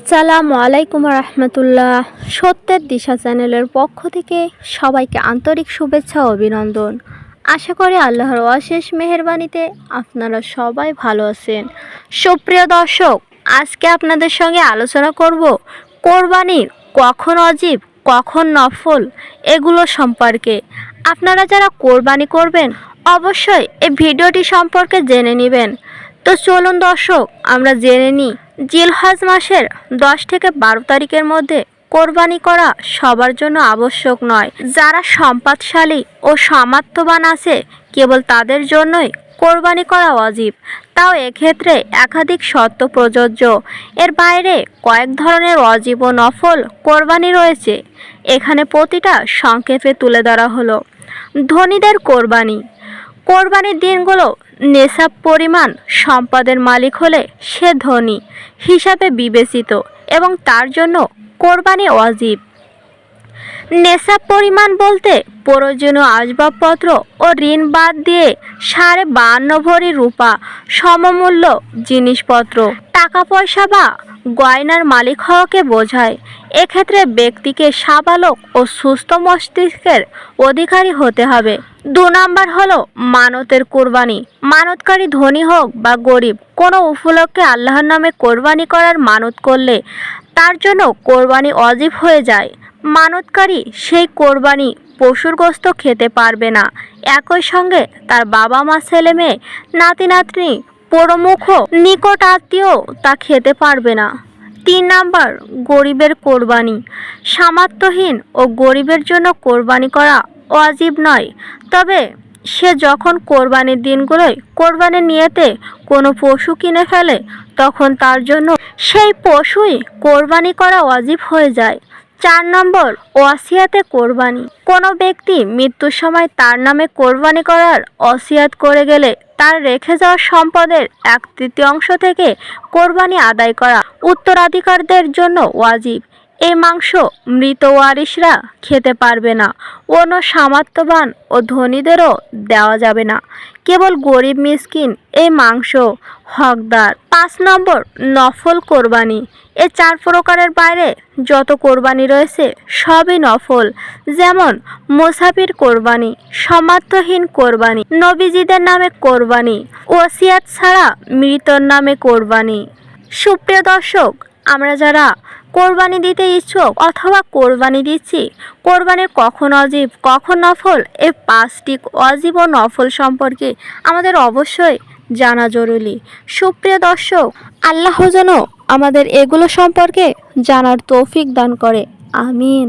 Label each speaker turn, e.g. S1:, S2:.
S1: আসসালামু আলাইকুম রহমতুল্লাহ। সত্যের দিশা চ্যানেলের পক্ষ থেকে সবাইকে আন্তরিক শুভেচ্ছা অভিনন্দন। আশা করি আল্লাহর অশেষ মেহেরবানিতে আপনারা সবাই ভালো আছেন। সুপ্রিয় দর্শক, আজকে আপনাদের সঙ্গে আলোচনা করব কোরবানির কখন অজীব, কখন নফল এগুলো সম্পর্কে। আপনারা যারা কোরবানি করবেন, অবশ্যই এই ভিডিওটি সম্পর্কে জেনে নেবেন। তো চলুন দর্শক, আমরা জেনে নিই জিলহজ মাসের দশ থেকে বারো তারিখের মধ্যে কোরবানি করা সবার জন্য আবশ্যক নয়। যারা সম্পদশালী ও সামর্থ্যবান আছে, কেবল তাদের জন্যই কোরবানি করা অজীব তাও এক্ষেত্রে একাধিক শর্ত প্রযোজ্য। এর বাইরে কয়েক ধরনের অজীব ও নফল কোরবানি রয়েছে। এখানে প্রতিটা সংক্ষেপে তুলে ধরা হলো। ধনীদের কোরবানি। কোরবানির দিনগুলো নেশাব পরিমাণ সম্পদের মালিক হলে সে ধনী হিসাবে বিবেচিত এবং তার জন্য কোরবানি অজীব নেশাব পরিমাণ বলতে প্রয়োজনীয় আসবাবপত্র ও ঋণ বাদ দিয়ে সাড়ে বাহান্ন ভরি রূপা সমমূল্য জিনিসপত্র, টাকা পয়সা বা গয়নার মালিক হওয়াকে বোঝায়। এক্ষেত্রে ব্যক্তিকে সাবালক ও সুস্থ মস্তিষ্কের অধিকারী হতে হবে। দু নম্বর হলো মানতের কোরবানি। মানতকারী ধনী হোক বা গরিব, কোনো উপলক্ষে আল্লাহর নামে কোরবানি করার মানত করলে তার জন্য কোরবানি অজীব হয়ে যায়। মানতকারী সেই কোরবানি পশুর গোস্ত খেতে পারবে না। একই সঙ্গে তার বাবা মা ছেলে মেয়ে নাতি নাতনি প্রমুখ, নিকট আত্মীয় তা খেতে পারবে না। তিন নাম্বার, গরিবের কোরবানি। সামর্থ্যহীন ও গরিবের জন্য কোরবানি করা অজীব নয়। তবে সে যখন কোরবানির দিনগুলোয় কোরবানির নিয়েতে কোনো পশু কিনে ফেলে, তখন তার জন্য সেই পশুই কোরবানি করা অজীব হয়ে যায়। চার নম্বর, ওয়াসিয়াতে কোরবানি। কোনো ব্যক্তি মৃত্যুর সময় তার নামে কোরবানি করার অসিয়াত করে গেলে তার রেখে যাওয়া সম্পদের এক তৃতীয়াংশ থেকে কোরবানি আদায় করা উত্তরাধিকারদের জন্য ওয়াজিব। এই মাংস মৃত ওয়ারিশরা খেতে পারবে না। অন্য সামর্থ্যবান ও ধনীদেরও দেওয়া যাবে না। কেবল গরিব মিসকিন এই মাংস, হকদার। পাঁচ নম্বর, নফল কোরবানি। এ চার প্রকারের বাইরে যত কোরবানি রয়েছে, সবই নফল। যেমন, মোসাফির কোরবানি সামর্থ্যহীন কোরবানি, নবীজিদের নামে কোরবানি, ওসিয়াত ছাড়া মৃতর নামে কোরবানি। সুপ্রিয় দর্শক আমরা যারা কোরবানি দিতে ইচ্ছুক অথবা কোরবানি দিচ্ছি, কোরবানির কখন অজীব, কখন নফল এ পাঁচটি অজীব ও নফল সম্পর্কে আমাদের অবশ্যই জানা জরুরি। সুপ্রিয় দর্শক, আল্লাহ যেন আমাদের এগুলো সম্পর্কে জানার তৌফিক দান করে। আমিন।